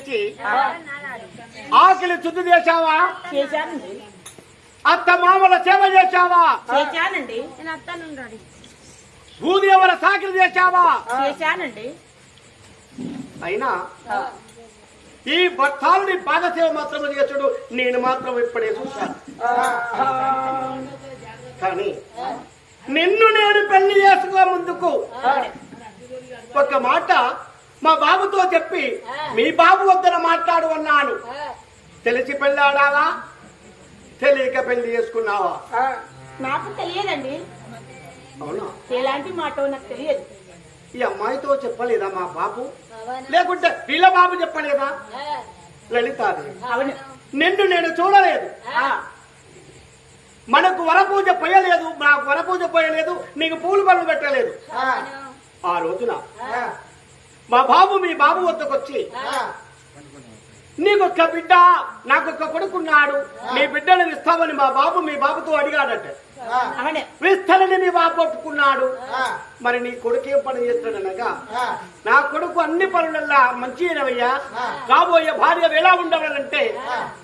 లేచి ఆకలి శుద్ధి చేశావా? చేశానండి. అత్త మామల సేవ చేశావా? చేశానండి. భూదేవుల సాకిరి చేశావా? చేశానండి. అయినా ఈ భర్తాలుని పాదసేవ మాత్రం చేసుడు నేను మాత్రం ఇప్పుడే చూశాను. కానీ నిన్ను నేను పెళ్ళి చేసుకో ముందుకు. ఒక మాట మా బాబుతో చెప్పి మీ బాబు వద్దన మాట్లాడు అన్నాను. తెలిసి పెళ్ళాడావా? తెలియక పెళ్ళి చేసుకున్నావా? నాకు తెలియదండి. అవునా? ఎలాంటి మాట నాకు తెలియదు. ఈ అమ్మాయితో చెప్పలేదా మా బాబు? లేకుంటే వీళ్ళ బాబు చెప్పలేదా? లలితాదేవి. అవును. నిన్ను నేను చూడలేదు. మనకు వరపూజ పోయలేదు నాకు వరపూజ పోయలేదు నీకు పూలు పనులు పెట్టలేదు. ఆ రోజున మా బాబు మీ బాబు వద్దకు వచ్చి నీకొక్క బిడ్డ నాకొక్క కొడుకున్నాడు. నీ బిడ్డను ఇస్తామని మా బాబు మీ బాబుతో అడిగాడట. బాబు ఒప్పుకున్నాడు మరి నీ కొడుకు ఏం పని చేస్తాడనగా నా కొడుకు అన్ని పనులల్లా మంచినవయ్యా. కాబోయే భార్య ఎలా ఉండవాలంటే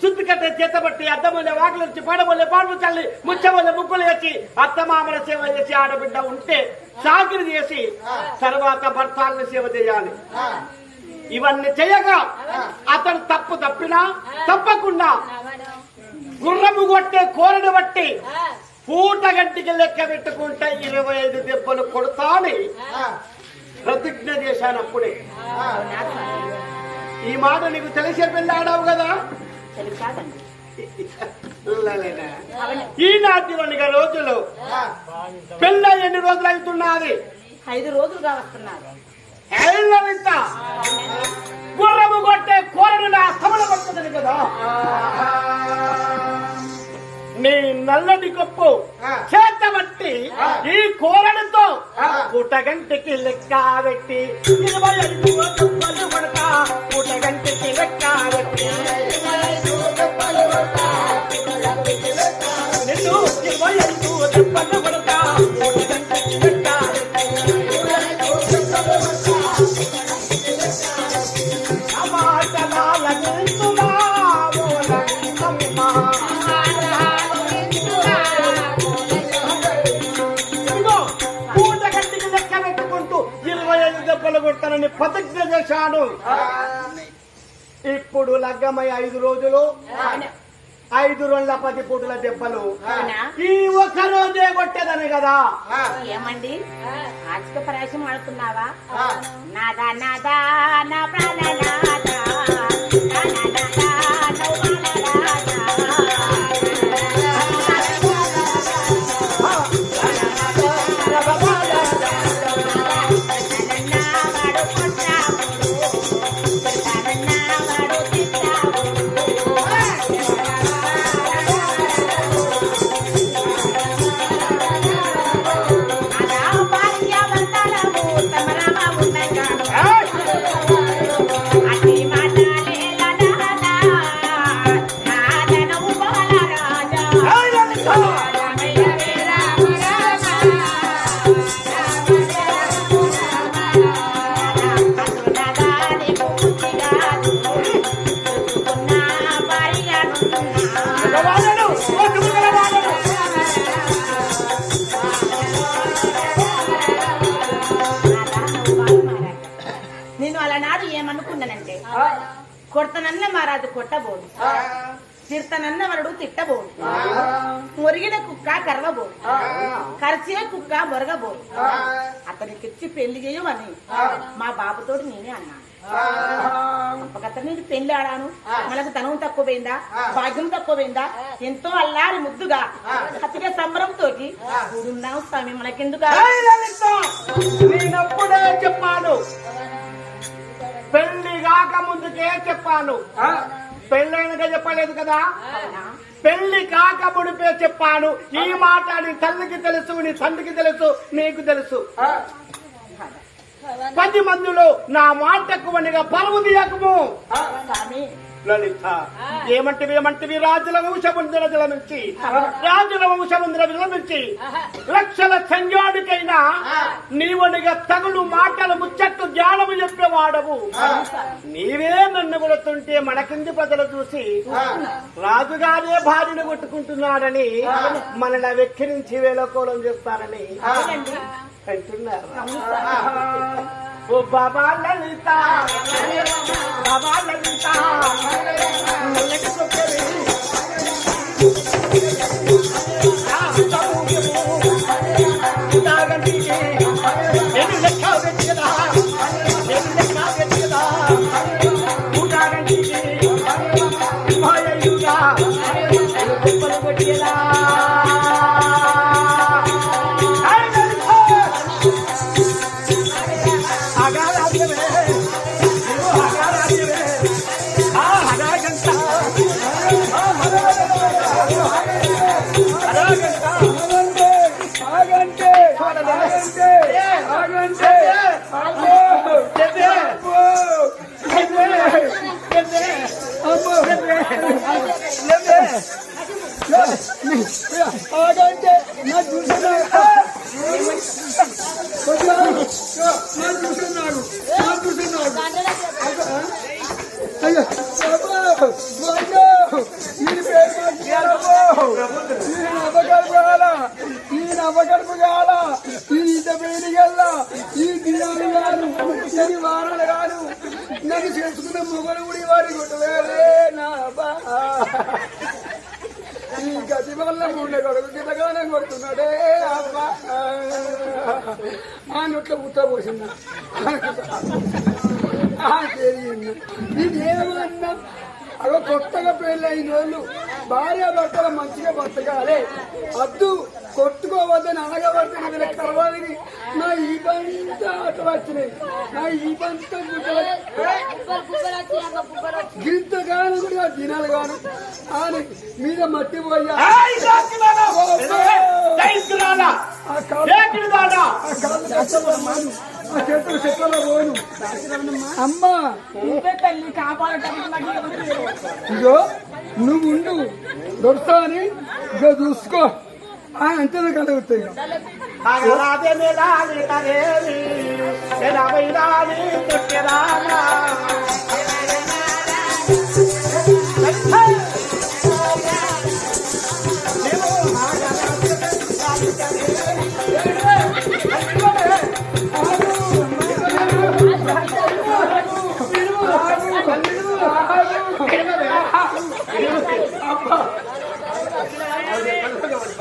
చుట్టుకట్టే చేతబట్టి అద్దమల్లే వాకిలు వచ్చి పాడబోలే పాటలు చల్లి ముచ్చబోలే ముగ్గులు వేసి అత్తమామల సేవ చేసి ఆడబిడ్డ ఉంటే చాకరి చేసి తర్వాత భర్తాలను సేవ చేయాలి. ఇవన్నీ చేయగా అతను తప్పు తప్పినా తప్పకుండా గుర్రము కొట్టే కోరడు బట్టి పూట గంటికి లెక్క పెట్టుకుంటే ఇరవై ఐదు దెబ్బలు కొడతాని. ప్రతిజ్ఞ చేశాను అప్పుడే ఈ మాట నీకు తెలిసే పెళ్ళి ఆడావు కదా. ఈనాటి వనిగా రోజులు పెళ్ళ ఎన్ని రోజులు అవుతున్నది? ఐదు రోజులుగా వస్తున్నారు ఏళ్ళనింత గుర్రము కొట్టే కోరడు నా సమల పడుతుంది కదా నీ నల్లటి కప్పు చేతబట్టి ఈ కోరడుతో పుటగంటికి లెక్క పెట్టి ఇరవై ఐదు పుటగంటికి లెక్క పెట్టి నిన్ను ఇరవై ఐదు కొడతానని ప్రతిజ్ఞ చేశాను ఇప్పుడు లగ్గమై ఐదు రోజులు ఐదు రోజుల పది పూటల దెబ్బలు. ఈ ఒక్క రోజే కొట్టేదని కదా? ఏమండి? ఆచిక పరాశం ఆడుతున్నావా నాదా నాదా కొడతనన్న మహారాజు కొట్టబోడు. తిడతనన్న వరుడు తిట్టబోడు. మురిగిన కుక్క కరవబోడు కరిచే కుక్క మొరగబోడు. అతనికిచ్చి పెళ్ళి చేయమని మా బాబుతోటి నేనే అన్నాను. నేను పెళ్ళి ఆడాను? మనకు ధనం తక్కువ పోయిందా భాగ్యం తక్కువ పోయిందా ఎంతో అల్లారి ముద్దుగా అతిగా సంబరంతో ఉన్నావు స్వామి మనకెందుకు చెప్పాను. పెళ్ళి కాక ముందుకే చెప్పాను పెళ్ళైనక చెప్పలేదు కదా? పెళ్ళి కాక ముడిపే చెప్పాను ఈ మాట నీ తల్లికి తెలుసు నీ తండ్రికి తెలుసు నీకు తెలుసు. పది మందిలో నా మాటకు వనిగా పరువు తీయకము. స్వామి. లలిత. ఏమంటివి ఏమంటివి? రాజుల వంశముందర నుంచి రాజుల వంశముందర నుంచి లక్షల సంజాడికైనా నీవనిగా తగులు మాటలు ముచ్చట్లు జ్ఞానము చెప్పేవాడవు నీవే నన్ను కొడుతుంటే మనకింది ప్రజలు చూసి రాజుగారే భార్యను కొట్టుకుంటున్నాడని మనల్ని వెక్కిరించి వేలకోలం చేస్తారని అంటున్నారు. ఓ బాబా లలిత బాబా లలిత ఆగంటే ఈ దినాలు గాను వారాలు గాను నన్ను చేసుకున్న మొగలు గుడి వారి కొట్టలేదే నా బా. ఈ గతి వల్ల ఉండే కొడుకు కిందగానే కొడుతున్నాడే అబ్బా. ఆ నొట్ల ఉత్త పోసిందా. నేనేమన్నా అదో కొత్తగా పెళ్ళైన వాళ్ళు భార్య భర్తలు మంచిగా బతకాలి. అద్దు కొట్టుకోవద్దని అనగబడుతున్న వీళ్ళ కర్వానికి నా ఈ పంత అటు వచ్చినాయి. నా ఈ పంత గింతగాను కూడా దినాలు గాను అని మీద మట్టి పోయా ఆ ఆ కాళ్ళు చేతులు చెట్లలో పోను. అమ్మా. ఇగో నువ్వు ఉండు. దొరుకుతా అని ఇగో చూసుకో. అంతే కలుగుతాయి రాజే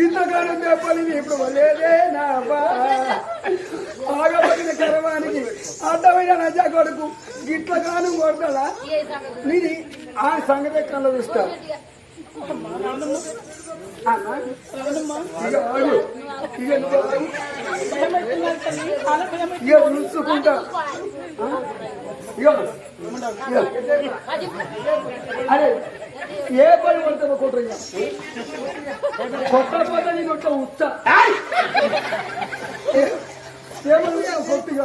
ఇంతకాలం చెప్పని ఇప్పుడు వలేదే నా అబ్బా. ఆగబడిన కరవానికి అడ్డమైన నజా కొడుకు గిట్ల కాను కొడతాడా? నీది ఆ సంగతి కళ్ళ చూస్తా. ఇక చూసుకుంటా. అరే ఏ పని పడతావు కొట్టయ్యా కొట్టకపోతే నేను ఇట్లా ఉత్తా ఏమన్నా కొట్టిగా